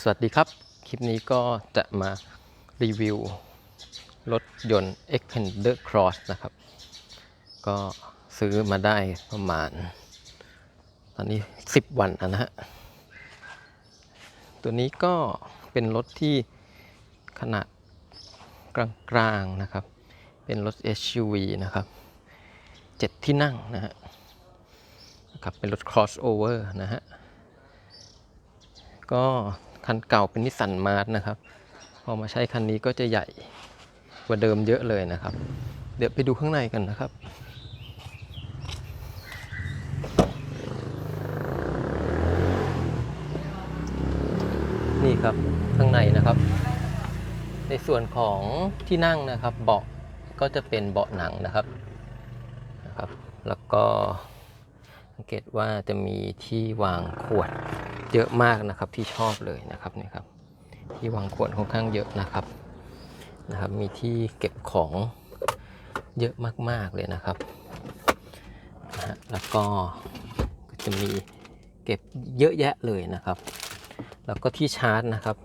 สวัสดีครับ คลิปนี้ก็จะมารีวิวรถยนต์ Expander Cross นะครับ ก็ซื้อมาได้ประมาณ ตอนนี้ 10 วันนะฮะ ตัวนี้ก็เป็นรถที่ขนาดกลางๆนะครับ เป็นรถ SUV นะครับ 7 ที่นั่งนะฮะนะครับเป็นรถ crossover นะฮะ ก็คันเก่าเป็นนิสสันมาร์ทนะครับ พอมาใช้คันนี้ก็จะใหญ่กว่าเดิมเยอะเลยนะครับ เดี๋ยวไปดูข้างในกันนะครับนี่ครับข้างในนะครับ ในส่วนของที่นั่งนะครับเบาะก็จะเป็นเบาะหนังนะครับนะครับ แล้วก็สังเกตว่าจะมีที่วางขวด เยอะมากนะครับที่ชอบเลยนะครับนี่ครับที่วางขวดค่อนข้างเยอะนะครับนะครับ มีที่เก็บของเยอะมากๆเลยนะครับนะฮะแล้วก็จะมีเก็บเยอะแยะเลยนะครับ แล้วก็ที่ชาร์จนะครับ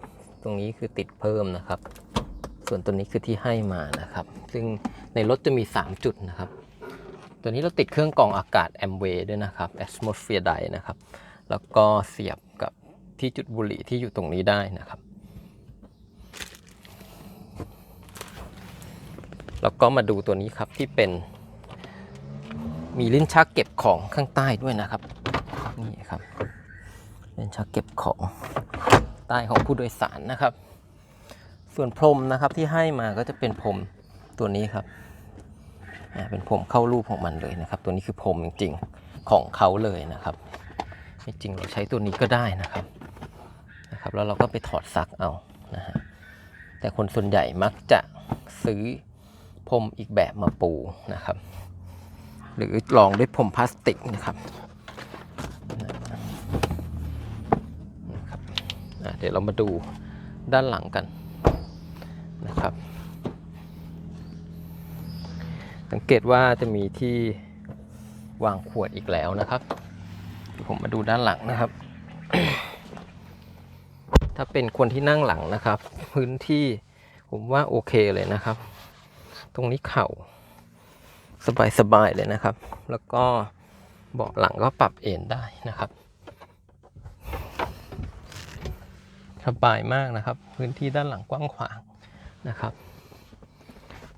ตรงนี้คือติดเพิ่มนะครับ ส่วนตัวนี้คือที่ให้มานะครับ ซึ่งในรถจะมี 3 จุดนะครับ ตัวนี้เราติดเครื่องกรองอากาศ a m w a y ด้วยนะครับ Atmosphere Dye นะครับ แล้วก็เสียบ ที่จุดบุหรี่ที่อยู่ตรงนี้ได้นะครับ แล้วก็มาดูตัวนี้ครับที่เป็น มีลิ้นชักเก็บของข้างใต้ด้วยนะครับ นี่ครับลิ้นชักเก็บของใต้ของผู้โดยสารนะครับ ส่วนพรมนะครับที่ให้มาก็จะเป็นพรมตัวนี้ครับเป็นพรมเข้ารูปของมันเลยนะครับ ตัวนี้คือพรมจริงๆของเขาเลยนะครับจริงเราใช้ตัวนี้ก็ได้นะครับ แล้วเราก็ไปถอดซักเอานะฮะแต่คนส่วนใหญ่มักจะซื้อพรมอีกแบบมาปูนะครับ หรือรองด้วยพรมพลาสติกนะครับนะครับเดี๋ยวเรามาดูด้านหลังกันนะครับ สังเกตว่าจะมีที่วางขวดอีกแล้วนะครับ ผมมาดูด้านหลังนะครับ ถ้าเป็นคนที่นั่งหลังนะครับ พื้นที่ผมว่าโอเคเลยนะครับ ตรงนี้เข่า สบายๆเลยนะครับ แล้วก็เบาะหลังก็ปรับเอนได้นะครับสบายมากนะครับ พื้นที่ด้านหลังกว้างขวางนะครับ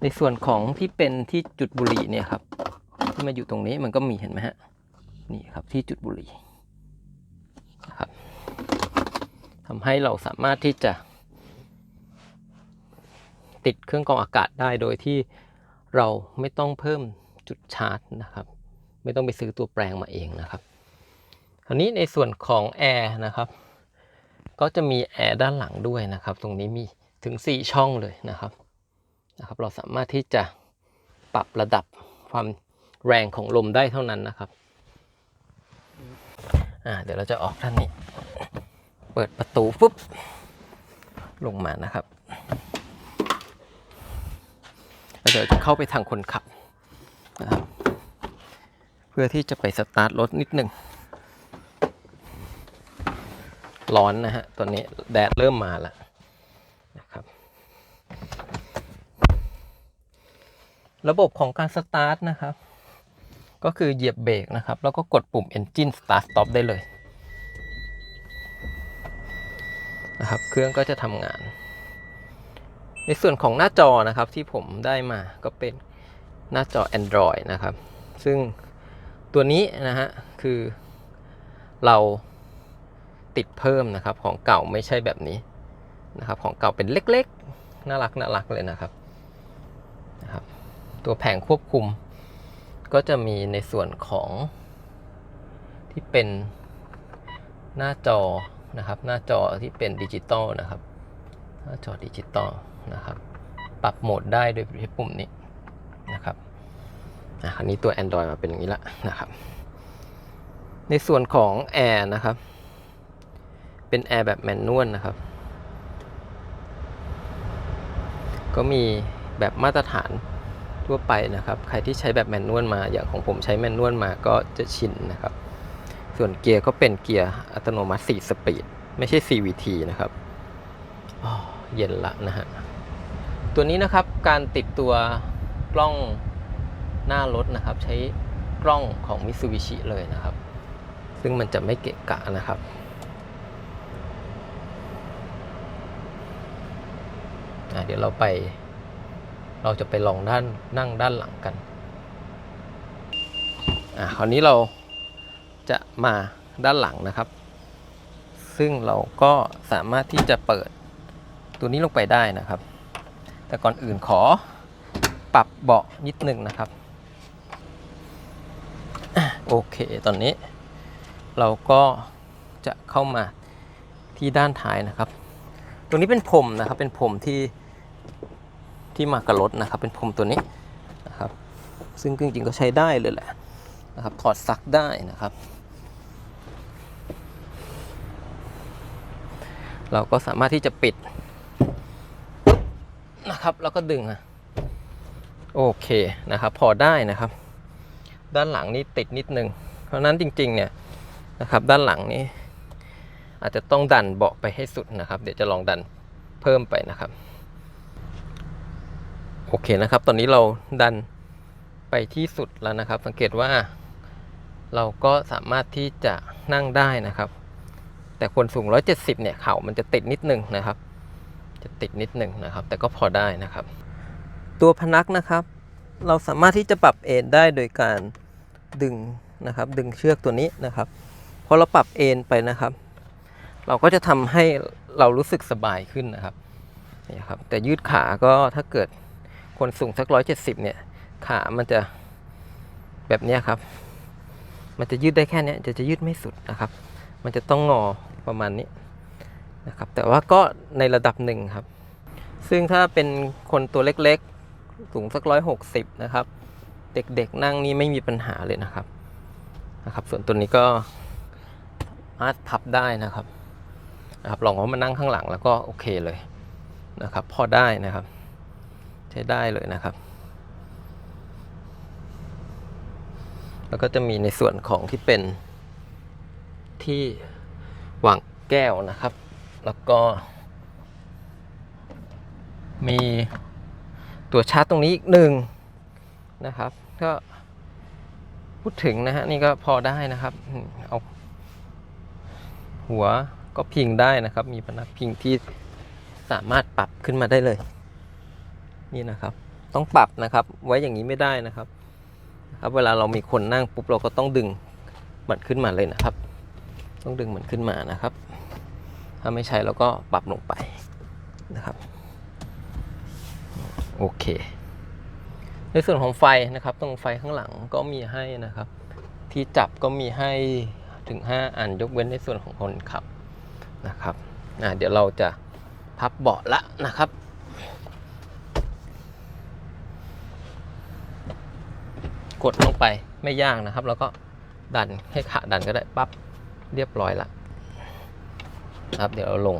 ในส่วนของที่เป็นที่จุดบุหรี่เนี่ยครับที่มาอยู่ตรงนี้มันก็มีเห็นไหมฮะนี่ครับที่จุดบุหรี่นะครับ ทำให้เราสามารถที่จะ ติดเครื่องกรองอากาศได้โดยที่เราไม่ต้องเพิ่มจุดชาร์จนะครับ ไม่ต้องไปซื้อตัวแปลงมาเองนะครับคราวนี้ในส่วนของแอร์นะครับ ก็จะมีแอร์ด้านหลังด้วยนะครับ ตรงนี้มีถึง 4 ช่องเลยนะครับนะครับ เราสามารถที่จะปรับระดับความแรงของลมได้เท่านั้นนะครับ อ่า เดี๋ยวเราจะออกท่านนี้ เปิดประตูปุ๊บ ลงมานะครับแล้วเดี๋ยวจะเข้าไปทางคนขับนะครับเพื่อที่จะไปสตาร์ทรถนิดหนึ่งร้อนนะฮะตอนนี้แดดเริ่มมาแล้วนะครับ ระบบของการสตาร์ทนะครับ ก็คือเหยียบเบรกนะครับ แล้วก็กดปุ่ม Engine Start Stop ได้เลย นะครับ เครื่องก็จะทำงาน ในส่วนของหน้าจอนะครับที่ผมได้มาก็เป็นหน้าจอ Android นะครับ ซึ่งตัวนี้นะฮะคือเราติดเพิ่มนะครับของเก่าไม่ใช่แบบนี้นะครับ ของเก่าเป็นเล็กๆ น่ารักน่ารักเลยนะครับนะครับ ตัวแผงควบคุมก็จะมีในส่วนของที่เป็นหน้าจอ นะครับ หน้าจอที่เป็นดิจิตอลนะครับ หน้าจอดิจิตอลนะครับ ปรับโหมดได้โดยใช้ปุ่มนี้นะครับอะอันนี้ตัว Android มาเป็นอย่างนี้ละนะครับ ในส่วนของแอร์นะครับ เป็นแอร์แบบแมนนวลนะครับ ก็มีแบบมาตรฐานทั่วไปนะครับ ใครที่ใช้แบบแมนนวลมา อย่างของผมใช้แมนนวลมาก็จะชินนะครับ ส่วนเกียร์ก็เป็นเกียร์อัตโนมัติ 4 สปีด ไม่ใช่ CVT นะครับเย็นละนะฮะ ตัวนี้นะครับการติดตัวกล้องหน้ารถนะครับ ใช้กล้องของ Mitsubishi เลยนะครับ ซึ่งมันจะไม่เกะกะนะครับเดี๋ยวเราไป เราจะไปลองด้านนั่งด้านหลังกัน อะคราวนี้เรา จะมาด้านหลังนะครับ ซึ่งเราก็สามารถที่จะเปิดตัวนี้ลงไปได้นะครับ แต่ก่อนอื่นขอปรับเบาะนิดนึงนะครับ โอเคตอนนี้ เราก็จะเข้ามาที่ด้านท้ายนะครับ ตรงนี้เป็นพรมนะครับ เป็นพรมที่ที่มากับรถนะครับ เป็นพรมตัวนี้นะครับ ซึ่งจริงๆก็ใช้ได้เลยแหละนะครับ ถอดซักได้นะครับ เราก็สามารถที่จะปิดนะครับ แล้วก็ดึงอะโอเคนะครับ พอได้นะครับ ด้านหลังนี่ติดนิดนึง เพราะฉะนั้นจริงๆเนี่ยนะครับ ด้านหลังนี้ อาจจะต้องดันเบาะไปให้สุดนะครับ เดี๋ยวจะลองดันเพิ่มไปนะครับ โอเคนะครับ ตอนนี้เราดันไปที่สุดแล้วนะครับ สังเกตว่าเราก็สามารถที่จะนั่งได้นะครับ แต่คนสูง 170 เนี่ยเข่ามันจะติดนิดนึงนะครับ จะติดนิดนึงนะครับ แต่ก็พอได้นะครับ ตัวพนักนะครับ เราสามารถที่จะปรับเอนได้โดยการดึงนะครับ ดึงเชือกตัวนี้นะครับพอเราปรับเอนไปนะครับ เราก็จะทำให้เรารู้สึกสบายขึ้นนะครับนี่ครับ แต่ยืดขาก็ถ้าเกิดคนสูงสัก 170 เนี่ย ขามันจะแบบนี้ครับ มันจะยืดได้แค่เนี้ยจะจะยืดไม่สุดนะครับ มันจะต้องงอประมาณนี้นะครับ แต่ว่าก็ในระดับหนึ่งครับ ซึ่งถ้าเป็นคนตัวเล็กๆ สูงสักร้อยหกสิบนะครับ เด็กๆนั่งนี่ไม่มีปัญหาเลยนะครับนะครับ ส่วนตัวนี้ก็สามาพับได้นะครับนะครับลองเอามานั่งข้างหลังแล้วก็โอเคเลยนะครับ พอได้นะครับ ใช้ได้เลยนะครับ แล้วก็จะมีในส่วนของที่เป็น ที่หวางแก้วนะครับ แล้วก็ มีตัวชาร์จตรงนี้อีกหนึ่งนะครับ ก็พูดถึงนะฮะนี่ก็พอได้นะครับ เอาหัวก็พิงได้นะครับ มีพนักพิงที่สามารถปรับขึ้นมาได้เลย นี่นะครับ ต้องปรับนะครับ ไว้อย่างนี้ไม่ได้นะครับนะครับ เวลาเรามีคนนั่งปุ๊บเราก็ต้องดึงมันขึ้นมาเลยนะครับ ต้องดึงมันขึ้นมานะครับ ถ้าไม่ใช้เราก็ปรับลงไปนะครับ โอเค ในส่วนของไฟนะครับ ตรงไฟข้างหลังก็มีให้นะครับ ที่จับก็มีให้ถึง 5 อันยกเว้นในส่วนของคนขับนะครับเดี๋ยวเราจะพับเบาะละนะครับกดลงไปไม่ยากนะครับ แล้วก็ดันให้ขาดันก็ได้ปั๊บ เรียบร้อยละครับเดี๋ยวเราลง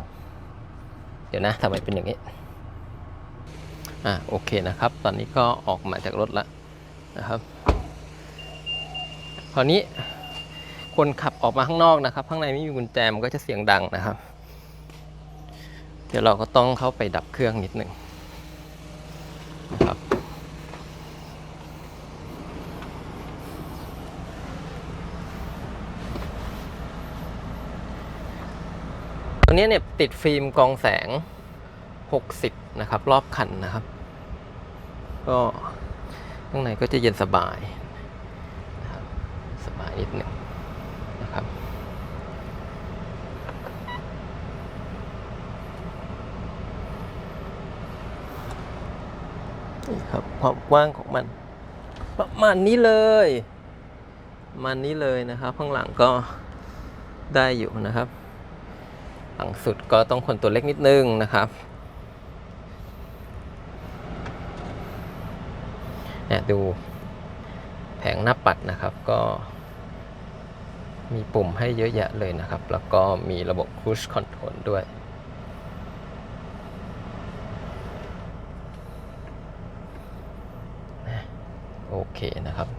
เดี๋ยวนะทำไมเป็นอย่างนี้อ่าโอเคนะครับ ตอนนี้ก็ออกมาจากรถแล้วนะครับคราวนี้คนขับออกมาข้างนอกนะครับ ข้างในไม่มีกุญแจมันก็จะเสียงดังนะครับ เดี๋ยวเราก็ต้องเข้าไปดับเครื่องนิดหนึ่งนะครับ ตัวนี้เนี่ยติดฟิล์มกองแสง 60 นะครับ รอบคันนะครับ ก็ข้างในก็จะเย็นสบายนะครับสบายนิดหนึ่งนะครับนี่ครับความกว้างของมัน ประมาณนี้เลยประมาณนี้เลยนะครับ ข้างหลังก็ได้อยู่นะครับ หลังสุดก็ต้องคนตัวเล็กนิดนึงนะครับเนี่ยดูแผงหน้าปัดนะครับก็มีปุ่มให้เยอะแยะเลยนะครับ แล้วก็มีระบบ Cruise Control ด้วย โอเคนะครับ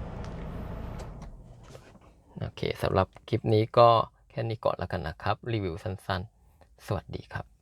โอเคสำหรับคลิปนี้ก็แค่นี้ก่อนแล้วกันนะครับ รีวิวสั้นๆ สวัสดีครับ